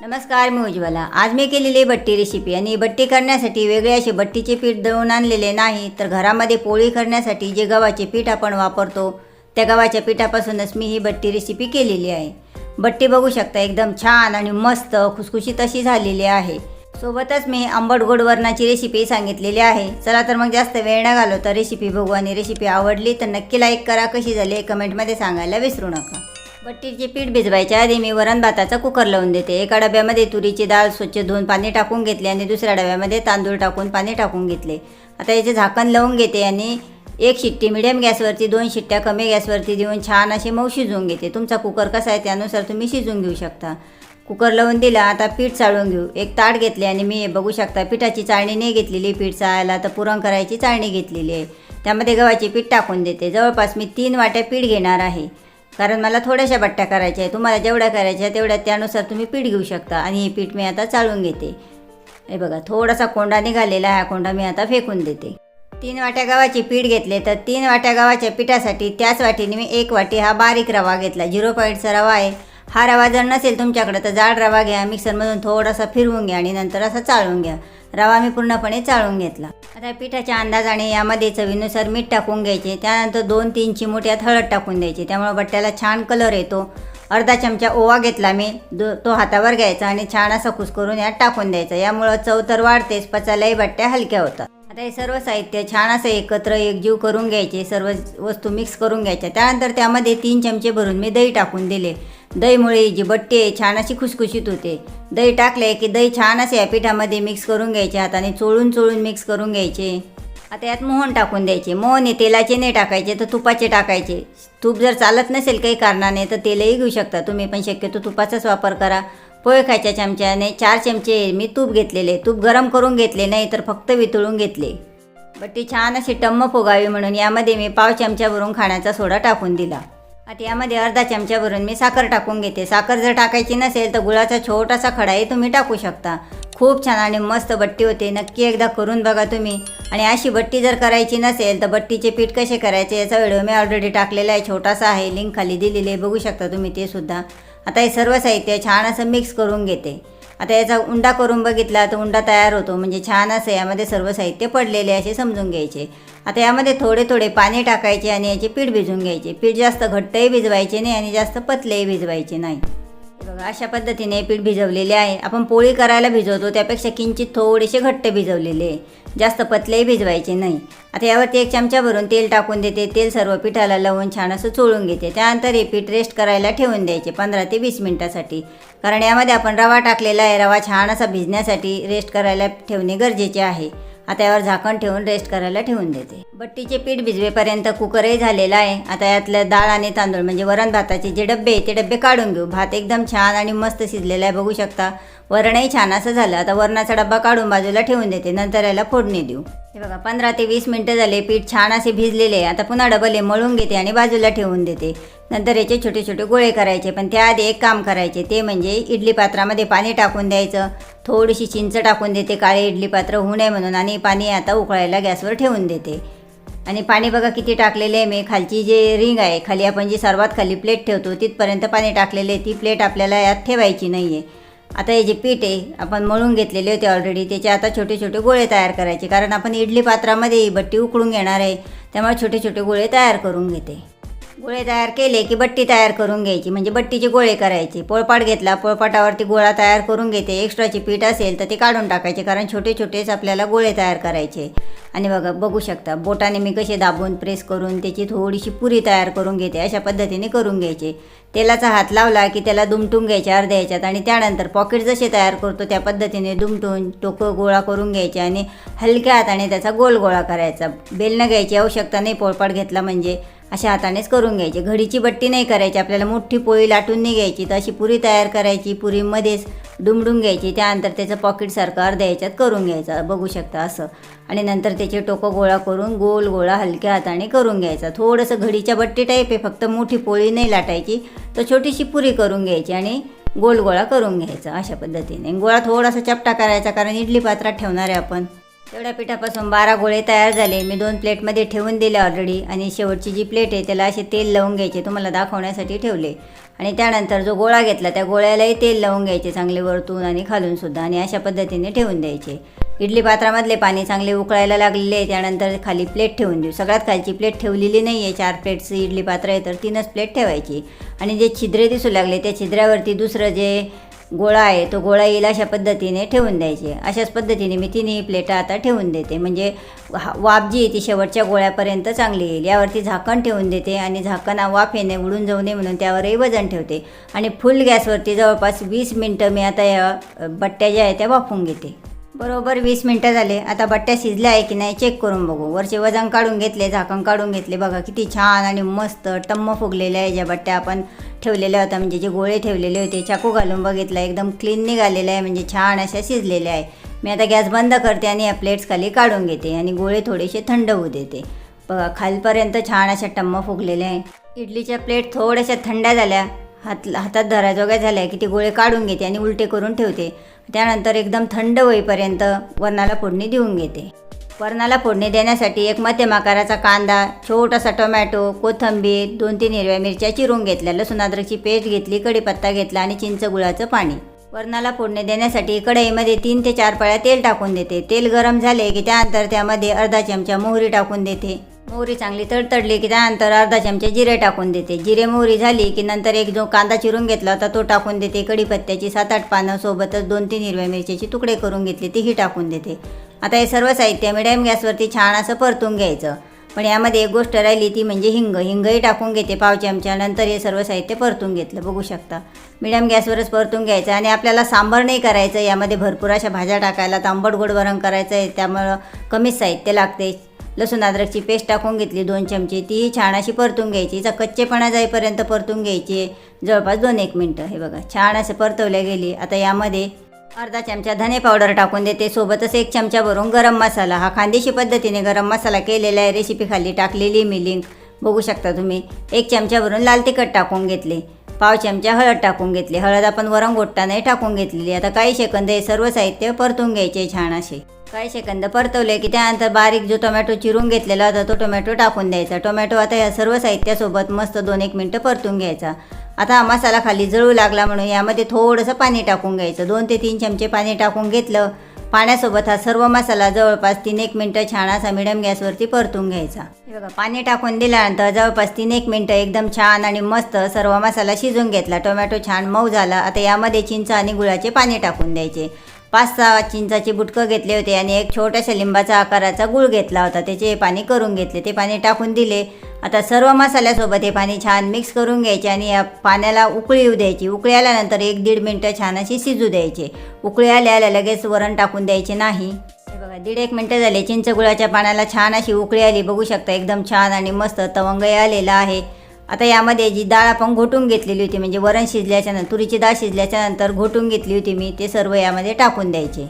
नमस्कार मी उज्ज्वला. आज मी केलेली बट्टी रेसिपी आणि बट्टी करण्यासाठी वेगळे असे बट्टीचे पीठ दळून आणलेले नाही तर घरामध्ये पोळी करण्यासाठी जे गव्हाचे पीठ आपण वापरतो त्या गव्हाच्या पिठापासूनच मी ही बट्टी रेसिपी केलेली आहे. बट्टी बघू शकता एकदम छान आणि मस्त खुसखुशीत अशी झालेली आहे. सोबतच मी आंबट गोड वरणाची रेसिपी सांगितलेली आहे. चला तर मग जास्त वेळ न घालवता रेसिपी बघू आणि रेसिपी आवडली तर नक्की लाईक करा. कशी झाली कमेंटमध्ये सांगायला विसरू नका. बट्टीचे पीठ भिजवायच्या आधी मी वरण भाताचा कुकर लावून देते. एका डब्यामध्ये तुरीची डाळ स्वच्छ धुवून पाणी टाकून घेतले आणि दुसऱ्या डब्यामध्ये तांदूळ टाकून पाणी टाकून घेतले. आता याचे झाकण लावून घेते आणि एक शिट्टी मिडियम गॅसवरती दोन शिट्ट्या कमी गॅसवरती देऊन छान असे मऊ शिजवून घेते. तुमचा कुकर कसा आहे त्यानुसार तुम्ही शिजवून घेऊ शकता. कुकर लावून दिला आता पीठ चाळून घेऊ. एक ताट घेतले आणि मी हे बघू शकता पिठाची चाळणी नाही घेतलेली पीठ चाळायला तर पुरण करायची चाळणी घेतलेली आहे. त्यामध्ये गव्हाचे पीठ टाकून देते. जवळपास मी तीन वाट्या पीठ घेणार आहे. कारण मला थोड्याशा बट्ट्या करायच्या आहे तुम्हाला जेवढ्या करायच्या आहे तेवढ्या त्यानुसार तुम्ही पीठ घेऊ शकता आणि हे पीठ मी आता चाळून घेते. हे बघा थोडासा कोंडा निघालेला आहे हा कोंडा मी आता फेकून देते. तीन वाट्या गव्हाचे पीठ घेतले तर तीन वाट्या गव्हाच्या पिठासाठी त्याच वाटीने मी एक वाटी हा बारीक रवा घेतला. झिरो पॉईंटचा रवा आहे. हा रवा जर नसेल तुमच्याकडे तर जाड रवा घ्या मिक्सरमधून थोडासा फिरवून घ्या आणि नंतर असा चाळून घ्या. रवा मी पूर्णपणे चाळून घेतला. आता पिठाच्या अंदाजाने यामध्ये चवीनुसार मीठ टाकून घ्यायचे. त्यानंतर दोन तीन चिमुट्यात हळद टाकून द्यायची. त्यामुळे बट्ट्याला छान कलर येतो. अर्धा चमचा ओवा घेतला मी. दो तो हातावर घ्यायचा आणि छान असा कुस्करून यात टाकून द्यायचा. यामुळं चव तर वाढतेच पचायलाही बट्ट्या हलक्या होतात. आता हे सर्व साहित्य छान असं एकत्र एकजीव करून घ्यायचे. सर्व वस्तू मिक्स करून घ्यायच्या. त्यानंतर त्यामध्ये तीन चमचे भरून मी दही टाकून दिले. दहीमुळे जी बट्टी आहे छान अशी खुसखुशीत होते. दही टाकले की दही छान असे या पिठामध्ये मिक्स करून घ्यायचे हाताने चोळून चोळून मिक्स करून घ्यायचे. आता यात मोहन टाकून द्यायचे. मोहन हे तेलाचे नाही टाकायचे तर तुपाचे टाकायचे. तूप जर चालत नसेल काही कारणाने तर तेलही घेऊ शकता. तुम्ही पण शक्यतो तुपाचाच वापर करा. पोहे खायच्या चमच्याने चार चमचे मी तूप घेतलेले. तूप गरम करून घेतले नाही तर फक्त वितळून घेतले. बट्टी छान अशी टम्म फुगावी म्हणून यामध्ये मी पाव चमच्यावरून खाण्याचा सोडा टाकून दिला. आता यामध्ये अर्धा चमच्यावरून मी साखर टाकून घेते. साखर जर टाकायची नसेल तर गुळाचा छोटासा खडाही तुम्ही टाकू शकता. खूप छान आणि मस्त बट्टी होते. नक्की एकदा करून बघा तुम्ही. आणि अशी बट्टी जर करायची नसेल तर बट्टीचे पीठ कसे करायचे याचा व्हिडिओ मी ऑलरेडी टाकलेला आहे. छोटासा आहे. लिंक खाली दिलेली आहे. बघू शकता तुम्ही ते सुद्धा. आता हे सर्व साहित्य छान असं मिक्स करून घेते. आता याचा उंडा करून बघितला तर उंडा तयार होतो. म्हणजे छान असं यामध्ये सर्व साहित्य पडलेले असे समजून घ्यायचे. आता यामध्ये थोडे थोडे पाणी टाकायचे आणि याचे पीठ भिजवून घ्यायचे. पीठ जास्त घट्टही भिजवायचे नाही आणि जास्त पतलेही भिजवायचे नाही. बघा अशा पद्धतीने पीठ भिजवलेले आहे. आपण पोळी करायला भिजवतो त्यापेक्षा किंचित थोडेसे घट्ट भिजवलेले आहे. जास्त पतलेही भिजवायचे नाही. आता यावरती एक चमचा भरून तेल टाकून देते. तेल सर्व पिठाला लावून छान असं चोळून घेते. त्यानंतर हे पीठ रेस्ट करायला ठेवून द्यायचे पंधरा ते वीस मिनटासाठी. कारण यामध्ये आपण रवा टाकलेला आहे. रवा छान असा भिजण्यासाठी रेस्ट करायला ठेवणे गरजेचे आहे. आता यावर झाकण ठेवून रेस्ट करायला ठेवून देते. बट्टीचे पीठ भिजवेपर्यंत कुकरही झालेला आहे. आता यातलं डाळ आणि तांदूळ म्हणजे वरण भाताचे जे डब्बे आहे ते डब्बे काढून घेऊ. भात एकदम छान आणि मस्त शिजलेला आहे बघू शकता. वरणही छान असं झालं. आता वरणाचा डब्बा काढून बाजूला ठेवून देते. नंतर याला फोडणी देऊ. हे बघा पंधरा ते वीस मिनटं झाले पीठ छान असे भिजलेले आहे. आता पुन्हा डबल हे मळून घेते आणि बाजूला ठेवून देते. नंतर याचे छोटे छोटे गोळे करायचे पण त्याआधी एक काम करायचे. ते म्हणजे इडली पात्रामध्ये पाणी टाकून द्यायचं. थोडीशी चिंच टाकून देते काळे इडली पात्र होऊ नये म्हणून आणि पाणी आता उकळायला गॅसवर ठेवून देते. आणि पाणी बघा किती टाकलेले आहे मी खालची जे रिंग आहे खाली आपण जी सर्वात खाली प्लेट ठेवतो तिथपर्यंत पाणी टाकलेले आहे. ती प्लेट आपल्याला यात ठेवायची नाही आहे आता हे जे पीठ आहे आपण मळून घेतलेले होते ऑलरेडी त्याचे आता छोटे छोटे गोळे तयार करायचे. कारण आपण इडली पात्रामध्ये ही बट्टी उकळून घेणार आहे त्यामुळे छोटे छोटे गोळे तयार करून घेते. गोळे तयार केले की बट्टी तयार करून घ्यायची. म्हणजे बट्टीचे गोळे करायचे. पोळपाट घेतला पोळपाटावरती गोळा तयार करून घेते. एक्स्ट्राचे पीठ असेल तर ते काढून टाकायचे कारण छोटे छोटेच आपल्याला गोळे तयार करायचे. आणि बघा बघू शकता बोटाने मी कसे दाबून प्रेस करून त्याची थोडीशी पुरी तयार करून घेते अशा पद्धतीने करून घ्यायचे. तेलाचा हात लावला की त्याला दुमटून घ्यायचे अर्ध्या ह्याच्यात आणि त्यानंतर पॉकेट जसे तयार करतो त्या पद्धतीने दुमटून टोकं गोळा करून घ्यायचे आणि हलक्या हाताने त्याचा गोल गोळा करायचा. बेलनं घ्यायची आवश्यकता नाही पोळपाट घेतला म्हणजे. अशा हातानेच करून घ्यायची. घडीची बट्टी नाही करायची आपल्याला मोठी पोळी लाटून नाही घ्यायची. तर अशी पुरी तयार करायची पुरीमध्येच डुमडून घ्यायची. त्यानंतर त्याचं पॉकेटसारखं अर्ध्या याच्यात करून घ्यायचं. बघू शकता असं. आणि नंतर त्याचे टोकं गोळा करून गोल गोळा हलक्या हाताने करून घ्यायचा. थोडंसं घडीच्या बट्टी टाईप आहे फक्त मोठी पोळी नाही लाटायची. तर छोटीशी पुरी करून घ्यायची आणि गोल गोळा करून घ्यायचा अशा पद्धतीने. गोळा थोडासा चपटा करायचा कारण इडली पात्रात ठेवणार आहे आपण. तेवढ्या पिठापासून बारा गोळे तयार झाले. मी दोन प्लेटमध्ये ठेवून दिले ऑलरेडी आणि शेवटची जी प्लेट आहे त्याला असे तेल लावून घ्यायचे तुम्हाला दाखवण्यासाठी ठेवले. आणि त्यानंतर जो गोळा घेतला त्या गोळ्यालाही तेल लावून घ्यायचे चांगले वरतून आणि खालून सुद्धा आणि अशा पद्धतीने ठेवून द्यायचे. इडली पात्रामधले पाणी चांगले उकळायला लागलेले आहे त्यानंतर खाली प्लेट ठेवून देऊ. सगळ्यात खालची प्लेट ठेवलेली नाही आहे चार प्लेटचं इडली पात्र आहे तर तीनच प्लेट ठेवायची. आणि जे छिद्रे दिसू लागले त्या छिद्रावरती दुसरं जे गोळा आहे तो गोळा येईल अशा पद्धतीने ठेवून द्यायचे. अशाच पद्धतीने मी तिन्ही प्लेटा आता ठेवून देते. म्हणजे हा- वाफ जी आहे ती शेवटच्या गोळ्यापर्यंत चांगली येईल. यावरती झाकण ठेवून देते आणि झाकण वाफ येणे उडून जाऊ नये म्हणून त्यावरही वजन ठेवते. आणि फुल गॅसवरती जवळपास वीस मिनटं मी आता या बट्ट्या ज्या आहेत त्या वाफून घेते. बरोबर वीस मिनटं झाले. आता बट्ट्या शिजल्या आहे की नाही चेक करून बघू. वरचे वजन काढून घेतले झाकण काढून घेतले. बघा किती छान आणि मस्त टम्म फुगलेल्या आहे ज्या बट्ट्या आपण ठेवलेल्या होत्या. म्हणजे जे गोळे ठेवलेले होते चाकू घालून बघितला. एकदम क्लीन निघालेलं आहे. म्हणजे छान अशा शिजलेल्या आहे. मी आता गॅस बंद करते आणि या प्लेट्स खाली काढून घेते आणि गोळे थोडेसे थंड होऊ देते. बघा खालपर्यंत छान अशा टम्म फुगलेल्या आहे. इडलीच्या प्लेट थोड्याशा थंड्या झाल्या. हात हातात धराजोग्या झाल्या की ते गोळे काढून घेते आणि उलटे करून ठेवते. त्यानंतर एकदम थंड होईपर्यंत वरणाला फोडणी देऊन घेते. वरणाला फोडणी देण्यासाठी एक मध्यम आकाराचा कांदा छोटासा टोमॅटो कोथिंबीर दोन तीन हिरव्या मिरच्या चिरून घेतल्या लसूण अद्रकची पेस्ट घेतली कढीपत्ता घेतला आणि चिंच गुळाचं पाणी. वरणाला फोडणी देण्यासाठी कढईमध्ये तीन ते चार पळ्या तेल टाकून देते. तेल गरम झाले की त्यानंतर त्यामध्ये अर्धा चमचा मोहरी टाकून देते. मोहरी चांगली तडतडली की त्यानंतर अर्धा चमचे जिरे टाकून देते. जिरे मोहरी झाली की नंतर एक जो कांदा चिरून घेतला होता तो टाकून देते. कढीपत्त्याची सात आठ पानं सोबतच दोन तीन हिरव्या मिरच्याची तुकडे करून घेतले तीही टाकून देते. आता हे सर्व साहित्य मिडियम गॅसवरती छान असं परतून घ्यायचं. पण यामध्ये एक गोष्ट राहिली ती म्हणजे हिंग. हिंगही टाकून घेते पाव चमच्या नंतर हे सर्व साहित्य परतून घेतलं. बघू शकता. मिडियम गॅसवरच परतून घ्यायचं आणि आपल्याला सांबार नाही करायचं. यामध्ये भरपूर अशा भाज्या टाकायला तांबट गोड वरण करायचं आहे त्यामुळं कमीच साहित्य लागते. लसूण अद्रकची पेस्ट टाकून घेतली दोन चमचे. तीही छान अशी परतून घ्यायची. हिचा कच्चेपणा जाईपर्यंत परतून घ्यायची. जवळपास दोन एक मिनटं. हे बघा छान असं परतवल्या गेली. आता यामध्ये अर्धा चमचा धने पावडर टाकून देते. सोबतच एक चमचा भरून गरम मसाला. हा खानदेशी पद्धतीने गरम मसाला केलेला आहे. रेसिपी खाली टाकलेली मी लिंक. बघू शकता तुम्ही. एक चमचा भरून लाल तिखट टाकून घेतले. पाव चमचा हळद टाकून घेतली. हळद आपण वरम घोटतानाही टाकून घेतलेली आता काही सेकंद हे सर्व साहित्य परतून घ्यायचे छान असे. काही सेकंद परतवले की त्यानंतर बारीक जो टोमॅटो चिरून घेतलेला होता तो टोमॅटो टाकून द्यायचा. टोमॅटो आता या सर्व साहित्यासोबत मस्त दोन एक मिनटं परतून घ्यायचा. आता हा मसाला खाली जळू लागला म्हणून यामध्ये थोडंसं पाणी टाकून घ्यायचं. दोन ते तीन चमचे पाणी टाकून घेतलं. पाण्यासोबत हा सर्व मसाला जवळपास तीन एक मिनटं छान असा मिडियम गॅसवरती परतून घ्यायचा. हे बघा पाणी टाकून दिल्यानंतर जवळपास तीन एक मिनटं एकदम छान आणि मस्त सर्व मसाला शिजून घेतला. टोमॅटो छान मऊ झाला. आता यामध्ये चिंच आणि गुळाचे पाणी टाकून द्यायचे. पाच सहा चिंचाची बुटकं घेतले होते आणि एक छोट्याशा लिंबाचा आकाराचा गुळ घेतला होता. त्याचे पाणी करून घेतले. ते पाणी टाकून दिले. आता सर्व मसाल्यासोबत हे पाणी छान मिक्स करून घ्यायचे आणि या पाण्याला उकळी येऊ द्यायची. उकळी आल्यानंतर एक दीड मिनटं छान अशी शिजू द्यायचे. उकळी आल्या आल्या लगेच वरण टाकून द्यायचे नाही. हे बघा दीड एक मिनटं झाले. चिंच गुळाच्या पाण्याला छान अशी उकळी आली. बघू शकता एकदम छान आणि मस्त तवंगही आलेला आहे. आता यामध्ये जी डाळ आपण घोटून घेतलेली होती म्हणजे वरण शिजल्याच्या नंतर तुरीची डाळ शिजल्याच्यानंतर घोटून घेतली होती मी ते सर्व यामध्ये टाकून द्यायचे.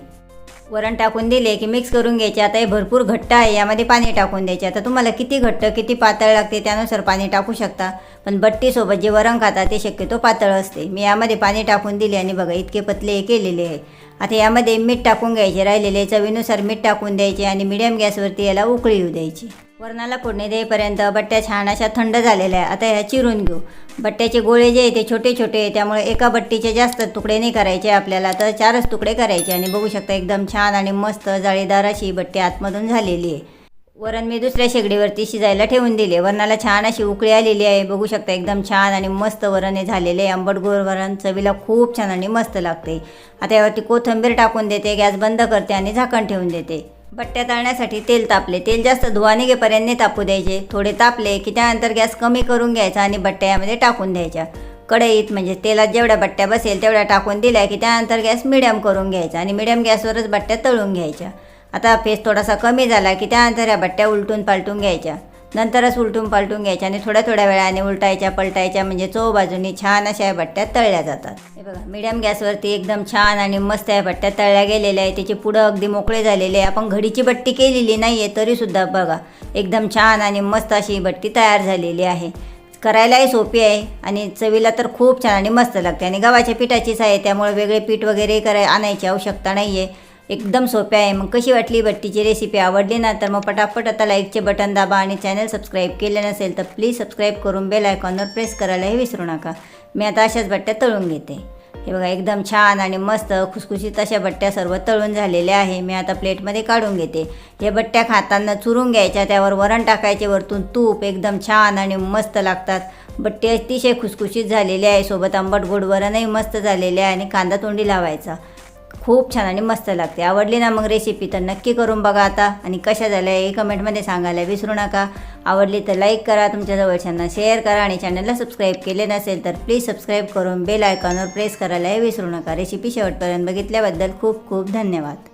वरण टाकून दिले की मिक्स करून घ्यायचे. आता हे भरपूर घट्ट आहे यामध्ये पाणी टाकून द्यायचे. आता तुम्हाला किती घट्ट किती पातळ लागते त्यानुसार पाणी टाकू शकता. पण बट्टीसोबत जे वरण खाता ते शक्यतो पातळ असते. मी यामध्ये पाणी टाकून दिले आणि बघा इतके पतले हे केलेले आहे. आता यामध्ये मीठ टाकून घ्यायचे राहिलेले चवीनुसार मीठ टाकून द्यायचे आणि मिडियम गॅसवरती याला उकळी येऊ द्यायची. वरणाला फोडणी देईपर्यंत बट्ट्या छान अशा थंड झालेल्या आहे आता ह्या चिरून घेऊ. बट्ट्याचे गोळे जे आहे ते छोटे छोटे आहे त्यामुळे एका बट्टीचे जास्त तुकडे नाही करायचे आपल्याला. तर चारच तुकडे करायचे आणि बघू शकता एकदम छान आणि मस्त जाळीदार अशी बट्टी आतमधून झालेली आहे. वरण मी दुसऱ्या शेगडीवरती शिजायला ठेवून दिले. वरणाला छान अशी उकळी आलेली आहे. बघू शकता एकदम छान आणि मस्त वरण हे झालेले आहे. आंबट गोड वरण चवीला खूप छान आणि मस्त लागते. आता यावरती कोथिंबीर टाकून देते गॅस बंद करते आणि झाकण ठेवून देते. बट्ट्या तळण्यासाठी तेल तापले. तेल जास्त धुवा निघेपर्यंत तापू द्यायचे. थोडे तापले की त्यानंतर गॅस कमी करून घ्यायचा आणि बट्ट्या यामध्ये टाकून द्यायच्या. कढईत म्हणजे तेलात जेवढ्या बट्ट्या बसेल तेवढ्या टाकून दिल्या की त्यानंतर गॅस मिडियम करून घ्यायचा आणि मिडियम गॅसवरच बट्ट्या तळून घ्यायच्या. आता फेस थोडासा कमी झाला की त्यानंतर या बट्ट्या उलटून पालटून घ्यायच्या. नंतरच उलटून पालटून घ्यायच्या आणि थोड्या थोड्या वेळाने उलटायच्या पलटायच्या म्हणजे चव बाजूनी छान अशा या बट्ट्या तळल्या जातात. हे बघा मिडियम गॅसवरती एकदम छान आणि मस्त या बट्ट्या तळल्या गेलेल्या आहे त्याचे पुढं अगदी मोकळे झालेले आहे. आपण घडीची बट्टी केलेली नाही आहे तरीसुद्धा बघा एकदम छान आणि मस्त अशी बट्टी तयार झालेली आहे. करायलाही सोपी आहे आणि चवीला तर खूप छान आणि मस्त लागते. आणि गव्हाच्या पिठाचीच आहे त्यामुळे वेगळे पीठ वगैरे कराय आणायची आवश्यकता नाही आहे एकदम सोपे आहे. मग कशी वाटली बट्टीची रेसिपी आवडली ना? तर मग पटापट आता लाईकचे बटन दाबा आणि चॅनल सबस्क्राईब केले नसेल तर प्लीज सबस्क्राईब करून बेल आयकॉनवर प्रेस करायलाही विसरू नका. मी आता अशाच बट्ट्या तळून घेते. हे बघा एकदम छान आणि मस्त खुसखुशीत अशा बट्ट्या सर्व तळून झालेल्या आहे. मी आता प्लेटमध्ये काढून घेते. हे बट्ट्या खाताना चुरून घ्यायच्या त्यावर वरण टाकायचे वरतून तूप एकदम छान आणि मस्त लागतात. बट्टे अतिशय खुसखुशीत झालेले आहे. सोबत आंबट गोड वरणही मस्त झालेले आहे आणि कांदा तोंडी लावायचा. खूप छान आणि मस्त लागते. आवडली ना मग रेसिपी तर नक्की करून बघा आता. आणि कशा झाल्या हे कमेंटमध्ये सांगायला विसरू नका. आवडली तर लाईक करा तुमच्या जवळच्यांना शेअर करा आणि चॅनलला सबस्क्राईब केले नसेल तर प्लीज सबस्क्राईब करून बेल आयकॉनवर प्रेस करायलाही विसरू नका. रेसिपी शेवटपर्यंत बघितल्याबद्दल खूप खूप धन्यवाद.